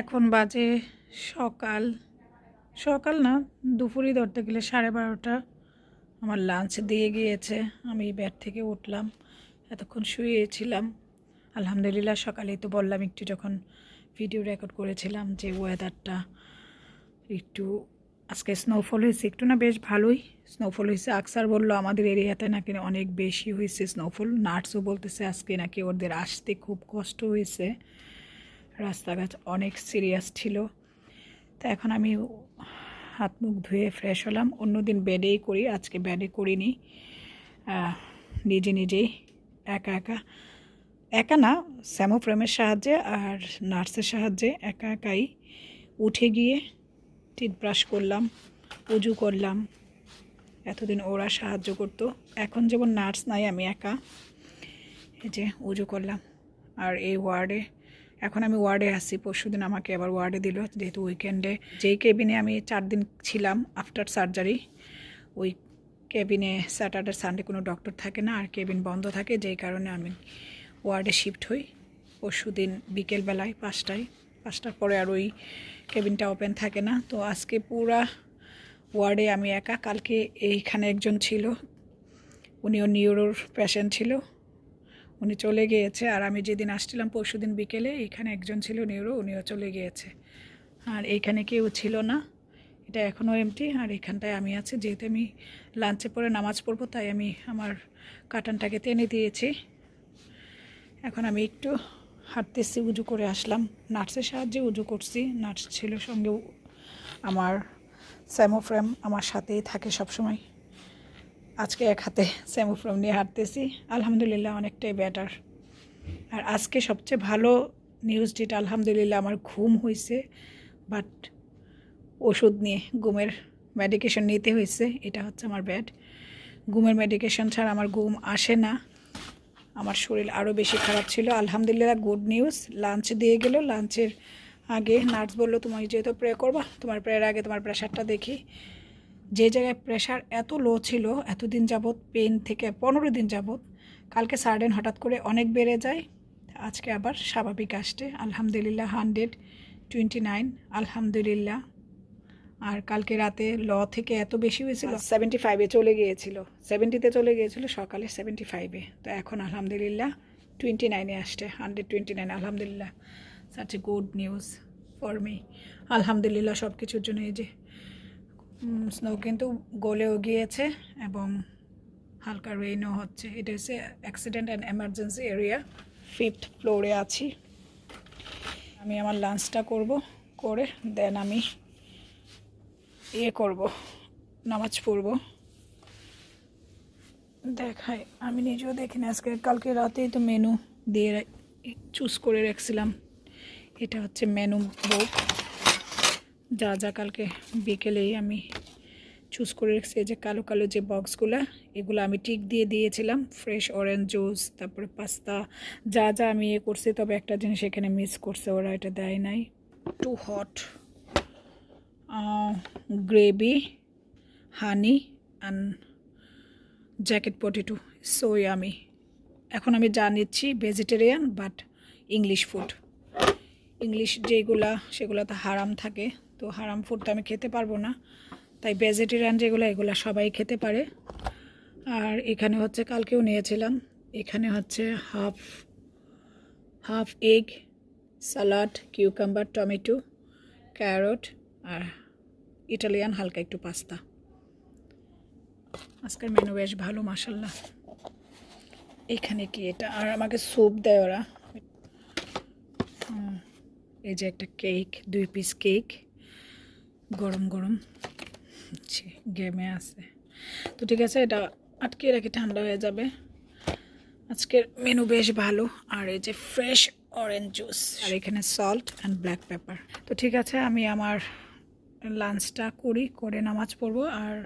এখন বাজে সকাল। সকাল না, দুপুরই ধরতে গেলে সাড়ে বারোটা। আমার লাঞ্চ দিয়ে গিয়েছে। আমি ব্যাট থেকে উঠলাম, এতক্ষণ শুয়েছিলাম। আলহামদুলিল্লাহ, সকালেই তো বললাম, একটু যখন ভিডিও রেকর্ড করেছিলাম যে ওয়েদারটা একটু, আজকে স্নোফল হয়েছে, একটু না বেশ ভালোই। স্নোফল হয়েছে, আকসার বলল, আমাদের এরিয়াতে নাকি অনেক বেশি হয়েছে স্নোফল নার্সও বলতেছে, আজকে নাকি ওদের আসতে খুব কষ্ট হয়েছে। রাস্তাঘাট অনেক সিরিয়াস ছিল। তো এখন আমি হাত মুখ ধুয়ে ফ্রেশ হলাম। অন্যদিন বেডেই করি, আজকে বেডে করিনি। নিজে নিজেই একা একা। একা না, স্যামোফ্রেমের সাহায্যে আর নার্সের সাহায্যে একা একাই উঠে গিয়ে টিথব্রাশ করলাম, উজু করলাম। এতদিন ওরা সাহায্য করতো। এখন যেমন নার্স নাই, আমি একা। এই যে উজু করলাম। আর এই ওয়ার্ডে এখন আমি ওয়ার্ডে আসছি পরশুদিন আমাকে আবার ওয়ার্ডে দিল, যেহেতু উইকেন্ডে যেই কেবিনে আমি চার দিন ছিলাম আফটার সার্জারি ওই কেবিনে স্যাটারডে সানডে কোনো ডক্টর থাকে না, আর কেবিন বন্ধ থাকে, যেই কারণে আমি ওয়ার্ডে শিফট হই। পরশুদিন বিকেলবেলায় পাঁচটায়, পাঁচটার পরে আর ওই কেবিনটা ওপেন থাকে না। তো আজকে পুরা ওয়ার্ডে আমি একা, কালকে এইখানে একজন ছিল, উনিও নিউরোর পেশেন্ট ছিল। উনি চলে গিয়েছে আর আমি যেদিন আসছিলাম পরশু দিন বিকেলে, এখানে একজন ছিল নিউরো, উনিও চলে গিয়েছে। আর এইখানে কেউ ছিল না। এটা এখনও এমটি আর এখানটায় আমি আছি। যেহেতু আমি লাঞ্চে পরে নামাজ পড়ব, তাই আমি আমার কাটানটাকে টেনে দিয়েছি। এখন আমি একটু হাঁটতেছি, উজু করে আসলাম। নার্সের সাহায্যে উজু করছি। নার্স ছিল সঙ্গে আমার স্যামোফ্রেম আমার সাথেই থাকে সবসময়। আজকে এক হাতে স্যামোফ্রেম নিয়ে হাঁটতেছি। আলহামদুলিল্লাহ অনেকটাই বেটার আর আজকে সবচেয়ে ভালো নিউজ যেটা, আলহামদুলিল্লাহ আমার ঘুম হয়েছে বাট ওষুধ নিয়ে, ঘুমের মেডিকেশন নিতে হয়েছে এটা হচ্ছে আমার ব্যাড ঘুমের মেডিকেশন ছাড়া আমার ঘুম আসে না। আমার শরীর আরও বেশি খারাপ ছিল। আলহামদুলিল্লাহ গুড নিউজ লাঞ্চ দিয়ে গেল। লাঞ্চের আগে নার্স বলল তুমি যেহেতু প্রে করবা, তোমার প্রেয়ার আগে তোমার প্রেশারটা দেখি। যে জায়গায় প্রেশার এত লো ছিল, এতদিন যাবৎ পেন থেকে পনেরো দিন যাবৎ, কালকে সার্ডেন হঠাৎ করে অনেক বেড়ে যায়। আজকে আবার স্বাভাবিক আসছে। আলহামদুলিল্লাহ, হান্ড্রেড টোয়েন্টি নাইন, আলহামদুলিল্লাহ। আর কালকে রাতে ল থেকে এত বেশি হয়েছিল। সেভেন্টি ফাইভে চলে গিয়েছিল। সেভেন্টিতে চলে গিয়েছিল, সকালে সেভেন্টি ফাইভে তো এখন আলহামদুলিল্লাহ টোয়েন্টি নাইনে আসছে, হান্ড্রেড টোয়েন্টি নাইন, আলহামদুলিল্লাহ। Such a good news for me আলহামদুলিল্লাহ সব কিছুর জন্য এই যে স্নো কিন্তু গলেও গিয়েছে এবং হালকা রেইনও হচ্ছে। এটা হচ্ছে accident and emergency area fifth ফ্লোরে আছি। আমি আমার লাঞ্চটা করব করে দেন আমি ইয়ে করব, নামাজ পড়ব। দেখাই, আমি নিজেও দেখিনি। আজকে কালকে রাতেই তো মেনু দিয়ে চুজ করে রাখছিলাম। এটা হচ্ছে মেনু বুক যা যা কালকে বিকেলেই আমি চুজ করে রেখেছি যে কালো কালো যে বক্সগুলো এগুলো আমি টিক দিয়ে দিয়েছিলাম। ফ্রেশ অরেঞ্জ জুস তারপরে পাস্তা যা যা আমি ইয়ে করছি, তবে একটা জিনিস এখানে মিস করছে, ওরা এটা দেয় নাই। Too hot gravy honey and jacket potato so আমি। এখন আমি যা নিচ্ছি vegetarian but English food English যেগুলা সেগুলো তো হারাম থাকে। তো হারাম ফুড তো আমি খেতে পারব না। তাই ভেজিটেরিয়ান যেগুলো, এগুলো সবাই খেতে পারে। আর এখানে হচ্ছে কালকেও নিয়েছিলাম। এখানে হচ্ছে half half egg, salad, cucumber, tomato, carrot আর ইটালিয়ান হালকা একটু পাস্তা। আজকের মেনু বেশ ভালো মাসাল্লাহ এখানে কি এটা? আর আমাকে স্যুপ দেয় ওরা। এই যে একটা কেক, দুই পিস কেক। গরম গরম। গেমে আছে। তো ঠিক আছে, এটা আটকে রাখি ঠান্ডা হয়ে যাবে। আজকের মেনু বেশ ভালো। আর এই যে ফ্রেশ অরেঞ্জ জুস আর এখানে সল্ট অ্যান্ড ব্ল্যাক পেপার তো ঠিক আছে, আমি আমার লাঞ্চটা করি, করে নামাজ পড়ব। আর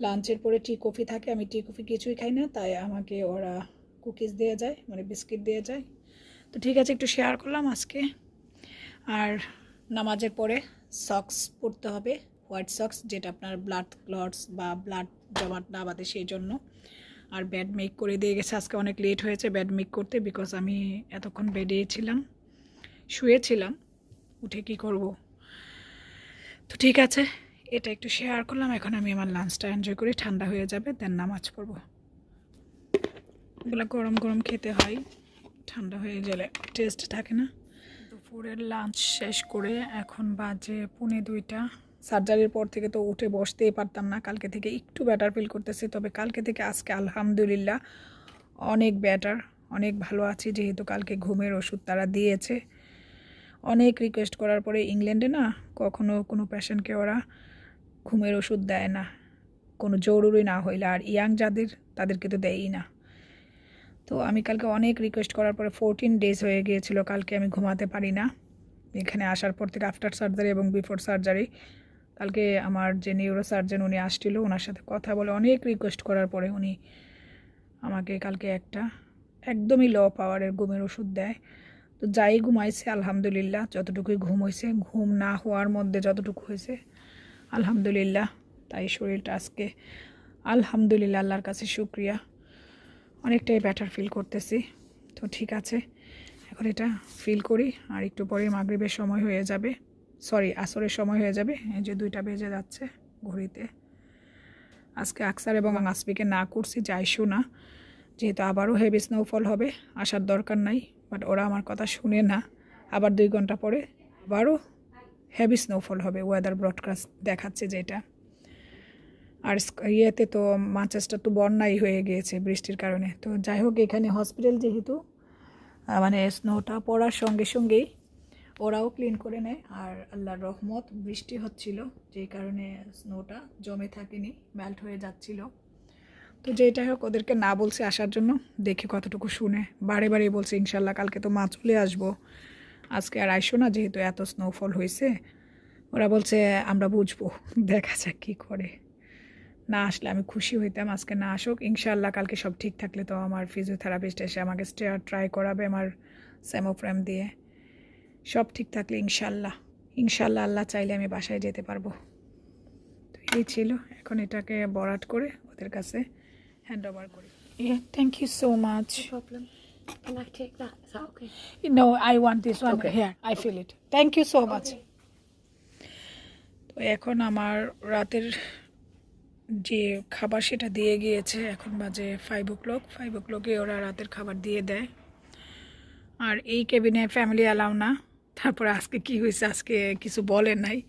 লাঞ্চের পরে টি কফি থাকে। আমি টি কফি কিছুই খাই না, তাই আমাকে ওরা কুকিজ দিয়ে যায় মানে বিস্কিট দিয়ে যায়। তো ঠিক আছে, একটু শেয়ার করলাম আজকে। আর নামাজের পরে সক্স পরতে হবে হোয়াইট সক্স যেটা আপনার ব্লাড ক্লটস বা ব্লাড জমাট না বাঁধে সেই জন্য। আর ব্যাড মেক করে দিয়ে গেছে, আজকে অনেক লেট হয়েছে ব্যাড মেক করতে বিকজ আমি এতক্ষণ বেডে ছিলাম, শুয়েছিলাম, উঠে কি করব? তো ঠিক আছে, এটা একটু শেয়ার করলাম, এখন আমি আমার লাঞ্চটা এনজয় করি, ঠান্ডা হয়ে যাবে দেন নামাজ পড়ব। এগুলো গরম গরম খেতে হয়, ঠান্ডা হয়ে গেলে টেস্ট থাকে না। দুপুরের লাঞ্চ শেষ করে এখন বাজে পুনে দুইটা। সার্জারির পর থেকে তো উঠে বসতেই পারতাম না। কালকে থেকে একটু ব্যাটার ফিল করতেছি, তবে কালকে থেকে আজকে আলহামদুলিল্লাহ অনেক ব্যাটার অনেক ভালো আছি। যেহেতু কালকে ঘুমের ওষুধ তারা দিয়েছে। অনেক রিকোয়েস্ট করার পরে ইংল্যান্ডে না কখনো কোনো পেশেন্টকে ওরা ঘুমের ওষুধ দেয় না। কোনো জরুরি না হইলে আর ইয়াং যাদের, তাদেরকে তো দেয়ই না। তো আমি কালকে অনেক রিকোয়েস্ট করার পরে ফোরটিন ডেজ হয়ে গিয়েছিল, কালকে আমি ঘুমাতে পারি না। এখানে আসার পর থেকে আফটার সার্জারি এবং বিফোর সার্জারি কালকে আমার যে নিউরো সার্জন উনি আসছিল ওনার সাথে কথা বলে অনেক রিকোয়েস্ট করার পরে উনি আমাকে কালকে একটা একদমই লো পাওয়ারের ঘুমের ওষুধ দেয়। তো যাই ঘুমাইছে, আলহামদুলিল্লাহ, যতটুকুই ঘুম হয়েছে ঘুম না হওয়ার মধ্যে যতটুকু হয়েছে আলহামদুলিল্লাহ, তাই শরীরটা আজকে, আলহামদুলিল্লাহ, আল্লাহর কাছে শুক্রিয়া। অনেকটাই ব্যাটার ফিল করতেছি। তো ঠিক আছে, এখন এটা ফিল করি, আর একটু পরে মাগরিবের সময় হয়ে যাবে। সরি আসরের সময় হয়ে যাবে, এই যে দুইটা বেজে যাচ্ছে ঘড়িতে। আজকে আকসার এবং আসবিকে না করছি, যাইসো না। যেহেতু আবারও হেভি স্নোফল হবে, আসার দরকার নাই বাট ওরা আমার কথা শুনে না। আবার দুই ঘণ্টা পরে আবারও হেভি স্নোফল হবে ওয়েদার ব্রডকাস্ট দেখাচ্ছে যেটা। আর ইয়েতে তো মাঞ্চেস্টার তো বন্যাই হয়ে গিয়েছে বৃষ্টির কারণে। তো যাই হোক, এখানে হসপিটাল যেহেতু মানে স্নোটা পড়ার সঙ্গে সঙ্গেই ওরাও ক্লিন করে নেয়। আর আল্লাহর রহমত, বৃষ্টি হচ্ছিল যেই কারণে স্নোটা জমে থাকেনি মেল্ট হয়ে যাচ্ছিল। তো যেটা হোক, ওদেরকে না বলছে আসার জন্য, দেখে কতটুকু শুনে। বারে বারে বলছে, ইনশাল্লাহ কালকে তো মা চলে আসব। আজকে আর আইসো না, যেহেতু এত স্নোফল হয়েছে। ওরা বলছে, আমরা বুঝব, দেখা যাক কী করে। না আসলে আমি খুশি হইতাম আজকে না আসুক। ইনশাল্লাহ কালকে সব ঠিক থাকলে তো আমার ফিজিওথেরাপিস্ট এসে আমাকে স্টেয়ার ট্রাই করাবে আমার স্যামোফ্রেম দিয়ে। সব ঠিক থাকলে ইনশাল্লাহ ইনশাল্লাহ আল্লাহ চাইলে আমি বাসায় যেতে পারব। তো এই ছিল এখন এটাকে বরাট করে ওদের কাছে হ্যান্ড ওভার করি। Thank you so much No problem. Can I take that? Is that okay? No I want this one Okay. Here I fill it thank you so much তো এখন আমার রাতের যে খাবার সেটা দিয়ে গিয়েছে, এখন বাজে ফাইভ ও ক্লক ফাইভ ও ক্লকে ওরা রাতের খাবার দিয়ে দেয়। আর এই কেবিনে ফ্যামিলি অ্যালাউ না। তারপরে আজকে কি হয়েছে, আজকে কিছু বলে নাই।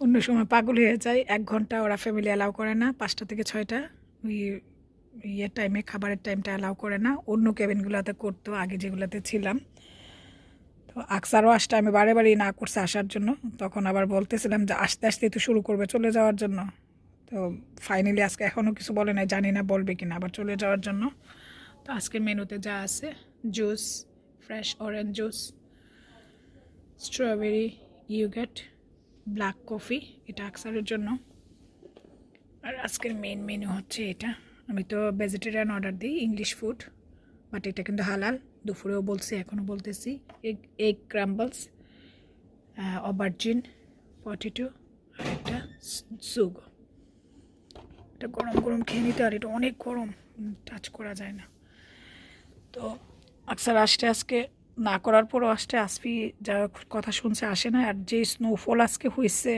অন্য সময় পাগল হয়ে যায়, এক ঘণ্টা ওরা ফ্যামিলি অ্যালাউ করে না, পাঁচটা থেকে ছয়টা। ওই ইয়ের টাইমে খাবারের টাইমটা অ্যালাউ করে না। অন্য কেবিনগুলোতে করতো, আগে যেগুলোতে ছিলাম। তো আকসারও আসতে আমি বারে বারেই না করছে আসার জন্য। তখন আবার বলতেছিলাম যে, আস্তে আস্তে তো শুরু করবে চলে যাওয়ার জন্য। তো ফাইনালি আজকে এখনও কিছু বলে নাই, জানি না বলবে কিনা, আবার চলে যাওয়ার জন্য। তো আজকে মেনুতে যা আছে juice fresh orange juice strawberry yoghurt black coffee এটা আকসারের জন্য। আর আজকের মেন মেনু হচ্ছে এটা। আমি তো ভেজিটেরিয়ান অর্ডার দিই ইংলিশ ফুড বাট এটা কিন্তু হালাল। দুপুরেও বলছি এখনও বলতেছি। Egg egg crumbles aubergine potato আর একটা সুগ এটা গরম গরম খেয়ে নিতে আর এটা অনেক গরম, টাচ করা যায় না। তো আকসার আসতে আজকে, না করার পরও আসতে আসবি যা কথা শুনছে, আসে না। আর যে স্নোফল আজকে হয়েছে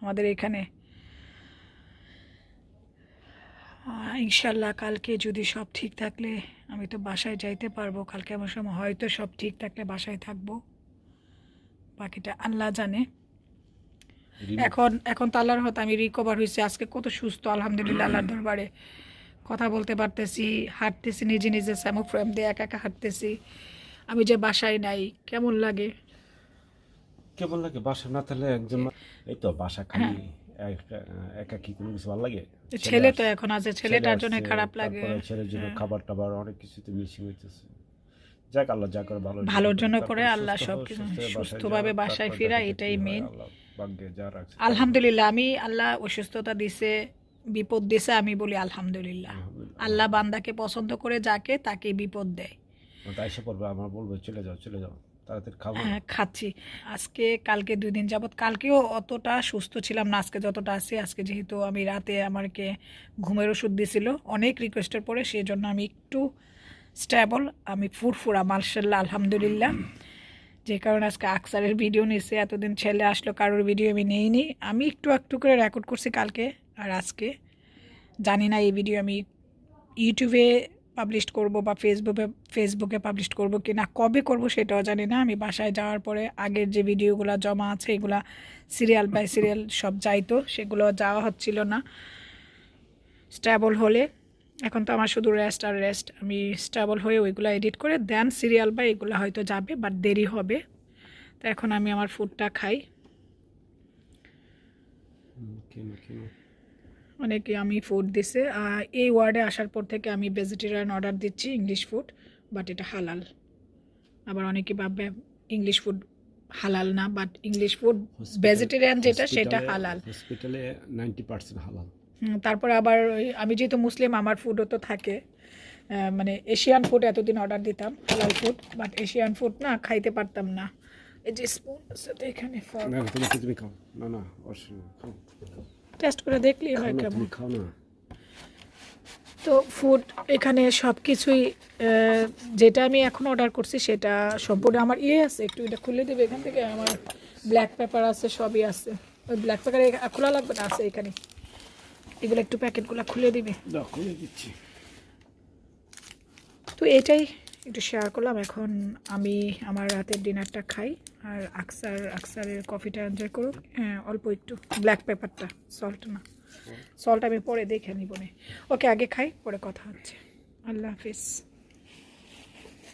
আমাদের এখানে ইনশাল্লাহ কালকে যদি সব ঠিক থাকলে আমি তো বাসায় যাইতে পারব। কালকে আমার সময় হয়তো সব ঠিক থাকলে বাসায় থাকব। বাকিটা আল্লাহ জানে। এখন এখন তো আল্লাহর হয়তো আমি রিকভার হয়েছি। আজকে কত সুস্থ আলহামদুলিল্লাহ আল্লাহর দরবারে। কথা বলতে পারতেছি হাঁটতেছি নিজে নিজে স্যামোফ্রেম দিয়ে একা একা হাঁটতেছি। আমি যে বাসায় নাই কেমন লাগে? কেমন লাগে? বাসা না থাকলে একজন এই তো বাসা খালি একা একা কি কোনো কিছু ভালো লাগে? ছেলে তো এখন আছে ছেলেটার জন্য খারাপ লাগে। ছেলের জন্য হ্যাঁ। খাবার টাবার অনেক কিছুতে মিশিং হইতেছে। যাক আল্লাহ যা করে ভালো ভালোর জন্য করে আল্লাহ সবকিছু সুস্থ হয়ে বাসায় সুস্থভাবে বাসায় ফেরা এটাই মেন ভাগ্যে যা রাখছে আলহামদুলিল্লাহ আমি আল্লাহ অসুস্থতা দিছে বিপদ দিছে আমি বলি আলহামদুলিল্লাহ। আল্লাহ বান্দাকে পছন্দ করে যাকে তাকে বিপদ দেয়। তো পড়বে আমার বলবে চলে যাও চলে যাও তাড়াতাড়ি খাব। হ্যাঁ খাচ্ছি। আজকে কালকে দুই দিন যাবৎ কালকেও অতটা সুস্থ ছিলাম না আজকে যতটা আছি আজকে যেহেতু আমি রাতে আমাকে ঘুমের ওষুধ দিছিল অনেক রিকোয়েস্টের পরে সেই জন্য আমি একটু স্ট্যাবল আমি ফুরফুরা মার্শাল্লাহ আলহামদুলিল্লাহ। যে কারণে আজকে আকসারের ভিডিও নিচ্ছে এতদিন ছেলে আসলো, কারোর ভিডিও আমি নেইনি। আমি একটু একটু করে রেকর্ড করছি কালকে আর আজকে। জানি না এই ভিডিও আমি ইউটিউবে পাবলিশ করব বা ফেসবুকে ফেসবুকে পাবলিশ করব কি না কবে করব সেটাও জানি না। আমি বাসায় যাওয়ার পরে আগের যে ভিডিওগুলো জমা আছে, এগুলা সিরিয়াল বাই সিরিয়াল সব যাইতো, সেগুলো যাওয়া হচ্ছিল না। স্ট্যাবল হলে এখন তো আমার শুধু রেস্ট আর রেস্ট আমি স্ট্যাবল হয়ে ওইগুলো এডিট করে দেন সিরিয়াল বা এগুলো হয়তো যাবে বাট দেরি হবে। তো এখন আমি আমার ফুডটা খাই। অনেকে আমি ফুড দিছে। এই ওয়ার্ডে আসার পর থেকে আমি ভেজিটেরিয়ান অর্ডার দিচ্ছি ইংলিশ ফুড বাট এটা হালাল। আবার অনেকে ভাববে ইংলিশ ফুড হালাল না বাট ইংলিশ ফুড ভেজিটেরিয়ান যেটা সেটা হালাল। হসপিটালে নাইনটি পার্সেন্ট হালাল। তারপরে আবার আমি যেহেতু মুসলিম আমার ফুডও তো থাকে। মানে এশিয়ান ফুড এতদিন অর্ডার দিতাম হালাল ফুড বাট এশিয়ান ফুড না খাইতে পারতাম না। এই যে স্পুন এখানে না না, তুমি তুমি খাও। না না টেস্ট করে দেখলেই হয় কেমন। খাও না। তো ফুড এখানে সব কিছুই যেটা আমি এখন অর্ডার করছি সেটা সম্পূর্ণ আমার ইয়ে আছে একটু এটা খুলে দেবে এখান থেকে আমার ব্ল্যাক পেপার আছে সবই আছে। ওই ব্ল্যাক পেপার খোলা লাগবে না আছে এখানে। এগুলো একটু প্যাকেটগুলো খুলে দিবে। খুলে দিচ্ছি। তো এটাই একটু শেয়ার করলাম। এখন আমি আমার রাতের ডিনারটা খাই আর আকসার আকসারের কফিটা এনজয় করুক। হ্যাঁ অল্প একটু ব্ল্যাক পেপারটা সল্ট না। সল্ট আমি পরে দেখে নিব ওকে আগে খাই পরে কথা হচ্ছে। আল্লাহ হাফিজ।